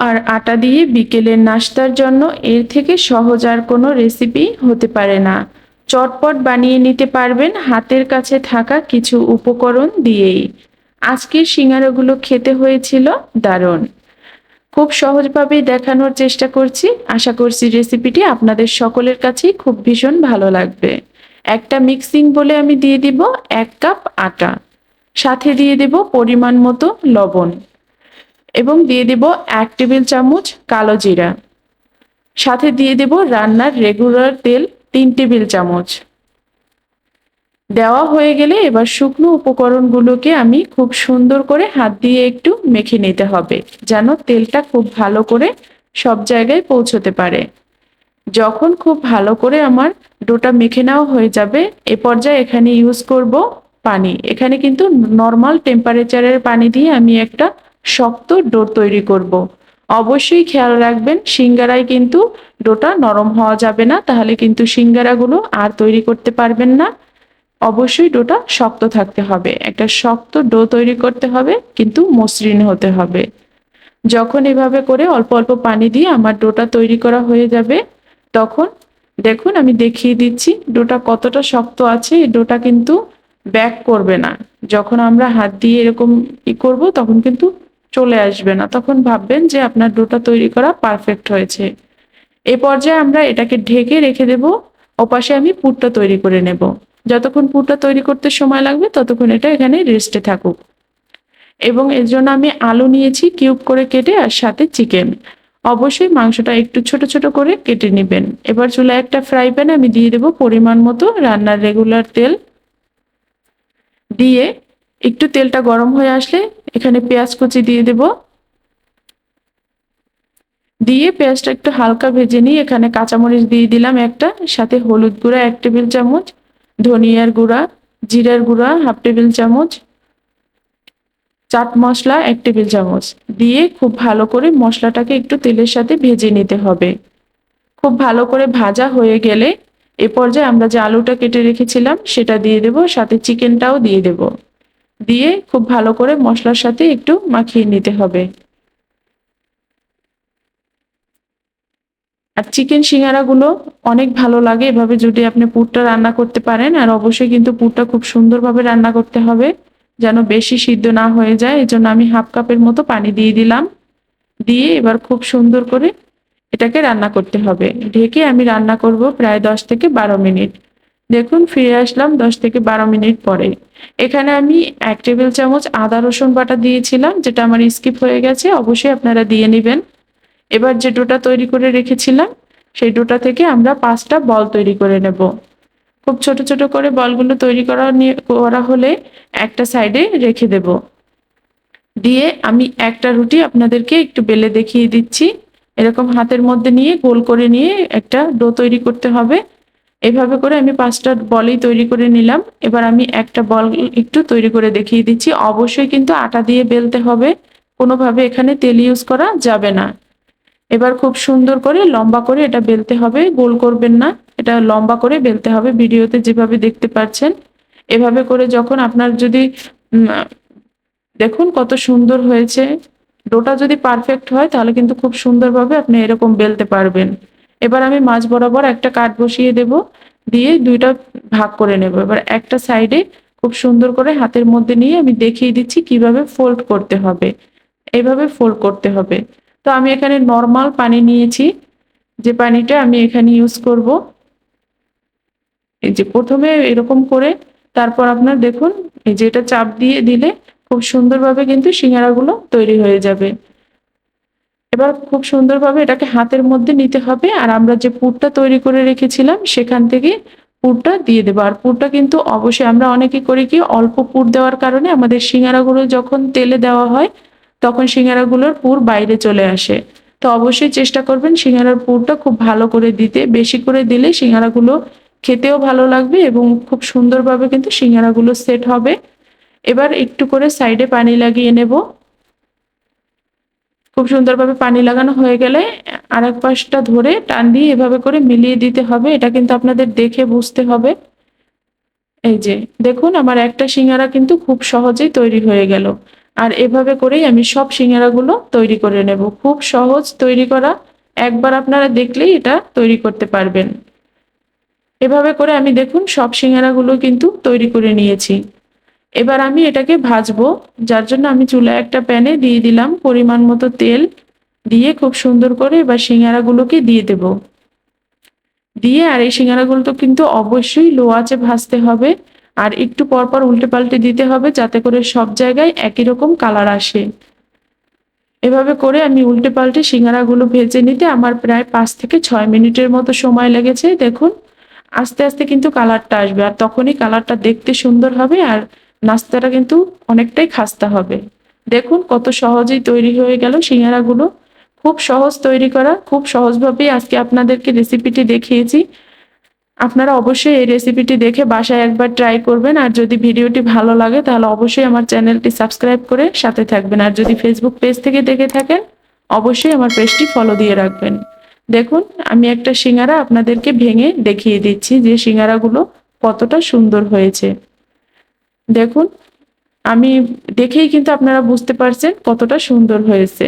আর আটা দিয়ে বিকেলের নাস্তার জন্য এর থেকে সহজ আর কোনো রেসিপি হতে পারে না। চটপট বানিয়ে নিতে পারবেন হাতের কাছে থাকা কিছু উপকরণ দিয়েই। আজকের সিঙ্গারাগুলো খেতে হয়েছিল দারুণ। খুব সহজভাবেই দেখানোর চেষ্টা করছি। আশা করছি রেসিপিটি আপনাদের সকলের কাছেই খুব ভীষণ ভালো লাগবে। একটা মিক্সিং বলে আমি দিয়ে দিব এক কাপ আটা। সাথে দিয়ে দেব পরিমাণ মতো লবণ। এবং দিয়ে দেব এক টেবিল চামচ কালো জিরা। সাথে দিয়ে দেব রান্নার রেগুলার তেল তিন টেবিল চামচ। দেওয়া হয়ে গেলে এবার শুকনো উপকরণগুলোকে আমি খুব সুন্দর করে হাত দিয়ে একটু মেখে নিতে হবে, যেন তেলটা খুব ভালো করে সব জায়গায় পৌঁছতে পারে। যখন খুব ভালো করে আমার ডোটা মেখে নেওয়া হয়ে যাবে, এ পর্যায়ে এখানে ইউজ করব পানি। এখানে কিন্তু নর্মাল টেম্পারেচারের পানি দিয়ে আমি একটা শক্ত ডো তৈরি করব। অবশ্যই খেয়াল রাখবেন, সিঙ্গারায় কিন্তু ডোটা নরম হওয়া যাবে না, তাহলে কিন্তু সিঙ্গারাগুলো আর তৈরি করতে পারবেন না। অবশ্যই ডোটা শক্ত থাকতে হবে। একটা শক্ত ডো তৈরি করতে হবে, কিন্তু মসৃণ হতে হবে। যখন এভাবে করে অল্প অল্প পানি দিয়ে আমার ডোটা তৈরি করা হয়ে যাবে, তখন দেখুন আমি দেখিয়ে দিচ্ছি ডোটা কতটা শক্ত আছে, এই ডোটা কিন্তু ব্যাক করবে না। যখন আমরা হাত দিয়ে এরকম ই করব, তখন কিন্তু চলে আসবে না। তখন ভাববেন যে আপনার ডোটা তৈরি করা পারফেক্ট হয়েছে। এ পর্যায়ে আমরা এটাকে ঢেকে রেখে দেব। ওপাশে আমি পুরটা তৈরি করে নেব। যতক্ষণ পুরটা তৈরি করতে সময় লাগবে, ততক্ষণ এটা এখানে রেস্টে থাকুক। এবং এর জন্য আমি আলু নিয়েছি কিউব করে কেটে আর সাথে চিকেন অবশ্যই মাংসটা একটু ছোট ছোট করে কেটে নেবেন। এবার চুলা একটা ফ্রাই প্যানে আমি দিয়ে দেবো পরিমাণ মতো রান্নার রেগুলার তেল। দিয়ে একটু তেলটা গরম হয়ে আসলে এখানে পেঁয়াজ কুচি দিয়ে দেব। দিয়ে পেঁয়াজটা একটু হালকা ভেজে নিয়ে এখানে কাঁচামরিচ দিয়ে দিলাম একটা, সাথে হলুদ গুঁড়া এক টেবিল চামচ, ধনিয়ার গুঁড়া, জিরার গুঁড়া হাফ টেবিল চামচ, চাট মশলা এক টেবিল চামচ। দিয়ে খুব ভালো করে মশলাটাকে একটু তেলের সাথে ভেজে নিতে হবে। খুব ভালো করে ভাজা হয়ে গেলে এ পর্যায়ে আমরা যে আলুটা কেটে রেখেছিলাম সেটা দিয়ে দেব, সাথে চিকেনটাও দিয়ে দেব। দিয়ে খুব ভালো করে মশলার সাথে একটু মাখিয়ে নিতে হবে। আর চিকেন সিঙ্গারাগুলো অনেক ভালো লাগে, এভাবে যদি আপনি পুরটা রান্না করতে পারেন, আর অবশ্যই কিন্তু পুরটা খুব সুন্দরভাবে রান্না করতে হবে, যেন বেশি সিদ্ধ না হয়ে যায় এই জন্য আমি হাফ কাপের মতো পানি দিয়ে দিলাম। দিয়ে এবার খুব সুন্দর করে এটাকে রান্না করতে হবে। ঢেকে আমি রান্না করব প্রায় দশ থেকে বারো মিনিট। দেখুন, ফিরে আসলাম দশ থেকে বারো মিনিট পরে। এখানে আমি এক টেবিল চামচ আদা, রসুন বাটা দিয়েছিলাম, যেটা আমার স্কিপ হয়ে গেছে, অবশ্যই আপনারা দিয়ে নেবেন। এবার যে ডোটা তৈরি করে রেখেছিলাম, সেই ডোটা থেকে আমরা পাঁচটা বল তৈরি করে নেব। খুব ছোট ছোট করে বলগুলো তৈরি করা করা হলে একটা সাইডে রেখে দেব। দিয়ে আমি একটা রুটি আপনাদেরকে একটু বেলে দেখিয়ে দিচ্ছি। এরকম হাতের মধ্যে নিয়ে গোল করে নিয়ে একটা ডো তৈরি করতে হবে। এভাবে করে আমি পাঁচটা বলই তৈরি করে নিলাম। এবার আমি একটা বল একটু তৈরি করে দেখিয়ে দিচ্ছি। অবশ্যই কিন্তু আটা দিয়ে বেলতে হবে। কোনোভাবে এখানে তেল ইউজ করা যাবে না। এবার খুব সুন্দর করে লম্বা করে এটা বেলতে হবে। গোল করবেন না। এটা লম্বা করে বেলতে হবে। ভিডিওতে যেভাবে দেখতে পাচ্ছেন, এভাবে করে যখন আপনার যদি দেখুন কত সুন্দর হয়েছে। ডোটা যদি পারফেক্ট হয়, তাহলে কিন্তু খুব সুন্দরভাবে আপনি এরকম বেলতে পারবেন। এবার আমি মাছ বরাবর একটা কাঠ বসিয়ে দেব, দিয়ে দুইটা ভাগ করে নেব। এবার একটা সাইডে খুব সুন্দর করে হাতের মধ্যে নিয়ে আমি দেখিয়ে দিচ্ছি কীভাবে ফোল্ড করতে হবে। এইভাবে ফোল্ড করতে হবে। তো আমি এখানে নর্মাল পানি নিয়েছি। যে পানিটা আমি এখানে ইউজ করব। এই যে প্রথমে এরকম করে, তারপর আপনার দেখুন, এই যে এটা চাপ দিয়ে দিলে খুব সুন্দরভাবে কিন্তু সিঙ্গারাগুলো তৈরি হয়ে যাবে। এবার খুব সুন্দরভাবে এটাকে হাতের মধ্যে নিতে হবে, আর আমরা যে পুরটা তৈরি করে রেখেছিলাম সেখান থেকে পুরটা দিয়ে দেবো। আর পুরটা কিন্তু অবশ্যই আমরা অনেকে করি কি, অল্প পুর দেওয়ার কারণে আমাদের সিঙ্গারাগুলো যখন তেলে দেওয়া হয়, তখন সিঙ্গারাগুলোর পুর বাইরে চলে আসে। তো অবশ্যই চেষ্টা করবেন সিঙ্গারার পুরটা খুব ভালো করে দিতে। বেশি করে দিলে সিঙ্গারাগুলো খেতেও ভালো লাগবে এবং খুব সুন্দরভাবে কিন্তু সিঙ্গারাগুলো সেট হবে। এবার একটু করে সাইডে পানি লাগিয়ে নেব। খুব সুন্দরভাবে পানি লাগানো হয়ে গেলে আর এক পাশটা ধরে টান দিয়ে এভাবে করে মিলিয়ে দিতে হবে। এটা কিন্তু আপনাদের দেখে বুঝতে হবে। এই যে, দেখুন আমার একটা সিঙ্গারা কিন্তু খুব সহজেই তৈরি হয়ে গেল। আর এভাবে করেই আমি সব সিঙ্গারাগুলো তৈরি করে নেব। খুব সহজ তৈরি করা। একবার আপনারা দেখলেই এটা তৈরি করতে পারবেন। এভাবে করে আমি দেখুন সব সিঙ্গারাগুলো কিন্তু তৈরি করে নিয়েছি। এবার আমি এটাকে ভাজবো, যার জন্য আমি চুলা একটা প্যানে দিয়ে দিলাম পরিমাণ মতো তেল, দিয়ে খুব সুন্দর করে এবার সিঙ্গারাগুলোকে দিয়ে দেব। দিয়ে আর এই সিঙ্গারাগুলো তো কিন্তু অবশ্যই লো আঁচে ভাজতে হবে, আর একটু পর পর উল্টে পাল্টে দিতে হবে যাতে করে সব জায়গায় একই রকম কালার আসে। এভাবে করে আমি উল্টে পাল্টে সিঙ্গারাগুলো ভেজে নিতে আমার প্রায় পাঁচ থেকে ছয় মিনিটের মতো সময় লেগেছে, দেখুন। আস্তে আস্তে কিন্তু কালারটা আসবে, আর তখনই কালারটা দেখতে সুন্দর হবে, আর নাস্তাটা কিন্তু অনেকটাই খাস্তা হবে। দেখুন কত সহজেই তৈরি হয়ে গেল সিঙ্গারাগুলো। খুব সহজ তৈরি করা, খুব সহজভাবেই আজকে আপনাদেরকে রেসিপিটি দেখিয়েছি। আপনারা অবশ্যই এই রেসিপিটি দেখে বাসায় একবার ট্রাই করবেন। আর যদি ভিডিওটি ভালো লাগে তাহলে অবশ্যই আমার চ্যানেলটি সাবস্ক্রাইব করে সাথে থাকবেন। আর যদি ফেসবুক পেজ থেকে দেখে থাকেন, অবশ্যই আমার পেজটি ফলো দিয়ে রাখবেন। দেখুন, আমি একটা সিঙ্গারা আপনাদেরকে ভেঙে দেখিয়ে দিচ্ছি যে সিঙ্গারাগুলো কতটা সুন্দর হয়েছে। দেখুন আমি দেখেই কিন্তু আপনারা বুঝতে পারছেন কতটা সুন্দর হয়েছে।